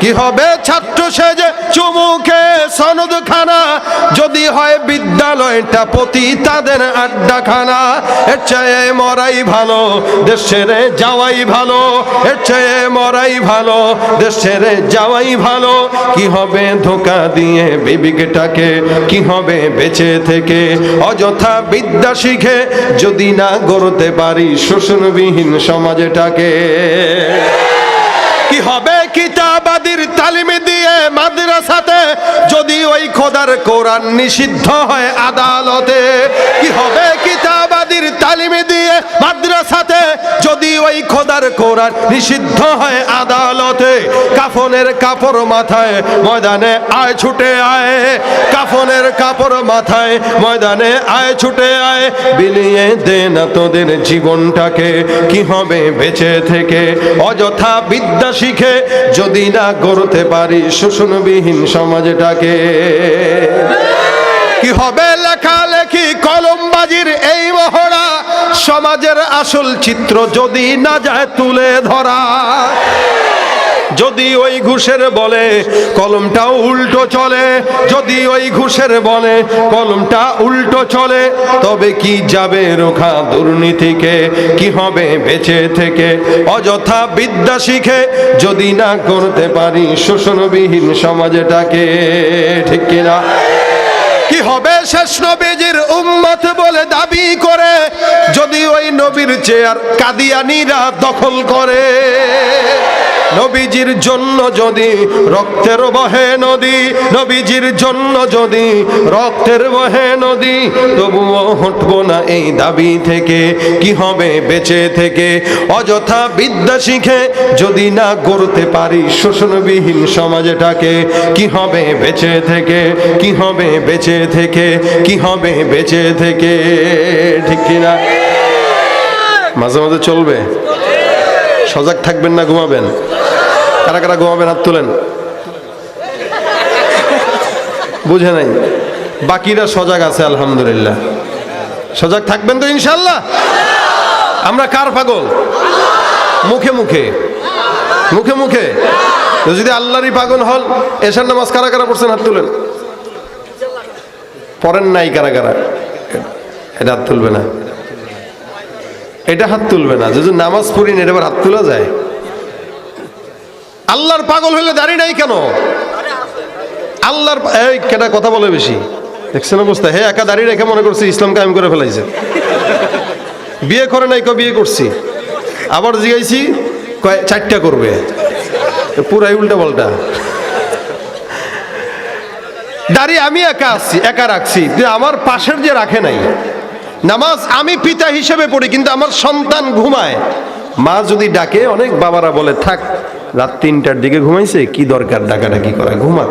কি হবে ছাত্র সেজে চুমুকে সনদ খানা যদি হয় বিদ্যালয়টা প্রতি তাদের আড্ডাখানা। এর চেয়ে মরাই ভালো, দেশের যাওয়াই ভালো। এর চেয়ে মরাই ভালো দেশ ছেড়ে যাওয়াই ভালো। কি হবে ধোকা দিয়ে বিবেকটাকে? কি হবে বেঁচে থেকে? অযথা বিদ্যা শিখে যদি না গড়তে পারি শোষণবিহীন সমাজটাকে। কি হবে কিতাবাদির তালিমে দিয়ে মাদ্রাসাতে, যদি ওই খোদার কোরআন নিষিদ্ধ হয় আদালতে, কি হবে? কিতাবাদির তালিমে দিয়ে মাদ্রাসাতে, যদি ওই খোদার কোরআন নিষিদ্ধ হয় আদালতে কাফনের কাপড় মাথায়, ময়দানে আয়, ছুটে আয়। কাফনের কাপড় মাথায়, ময়দানে আয়, ছুটে আয়। বিলিয়ে দে না তোদের জীবনটাকে, কি হবে বেঁচে থেকে? অযথা বিদ্যা শিখে, যদি না গড়তে পারি শোষণবিহীন সমাজটাকে। কি হবে লেখালেখি, কলমবাজির এই মহড়া? সমাজের আসল চিত্র যদি না যায় তুলে ধরা। যদি ওই ঘুষের বলে, কলমটা উল্টো চলে। যদি ওই ঘুষের বলে, কলমটা উল্টো চলে, তবে কি যাবে রোখা দুর্নীতিকে কি হবে বেঁচে থেকে? অযথা বিদ্যা শিখে যদি না করতে পারি শোষণবিহীন সমাজটাকে, ঠিক কিনা? কি হবে শেষ নবীজির উম্মত বলে দাবি করে? যদি ওই নবীর চেয়ার কাদিয়ানিরা দখল করে নবীজির জন্য যদি রক্তের বহে নদী, নবীজির জন্য যদি রক্তের বহে নদী, তবুও হটবো না এই দাবি থেকে। কি হবে বেঁচে থেকে? অযথা বিদ্যা শিখে যদি না গড়তে পারি শোষণবিহীন সমাজটাকে, কি হবে বেঁচে থেকে? কি হবে বেঁচে থেকে? কি হবে বেঁচে থেকে? ঠিক কিনা? মাঝে মাঝে চলবে। সজাগ থাকবেন না, ঘুমাবেন। কারা কারা ঘুমাবেন, হাত তোলেন। বুঝে নাই। বাকিরা সজাগ আছে, আলহামদুলিল্লাহ। সজাগ থাকবেন তো ইনশাল্লাহ আমরা কার পাগল? মুখে মুখে। মুখে মুখে। যদি আল্লাহরই পাগল হল এসার নামাজ কারা কারা পড়ছেন, হাত তুলেন। পড়েন নাই কারা কারা। এটা হাত তুলবে না। এটা হাত তুলবে না। যদি নামাজ পড়ি না, এটা হাত তোলা যায়। আল্লাহর পাগল হইলে দাঁড়িয়ে নাই কেন? আল্লাহর এই কেটা কথা বলে বেশি? দেখছেন অবস্থা? হে একা দাঁড়িয়ে রেখে মনে করছি ইসলাম কায়েম করে ফেলাইছে। বিয়ে করে নাই ক বিয়ে করছি। আবার জিগাইছি, কয়, চারটা করবে। পুরাই উল্টা পাল্টা। দাঁড়িয়ে আমি একা আসছি একা রাখছি। যে আমার পাশের যে রাখে নাই নামাজ আমি পিতা হিসেবে পড়ি, কিন্তু আমার সন্তান ঘুমায়। মা যদি ডাকে, অনেক বাবারা বলে, থাক, রাত তিনটার দিকে ঘুমাইছে, কি দরকার? ডাকাডাকি করা ঘুমাক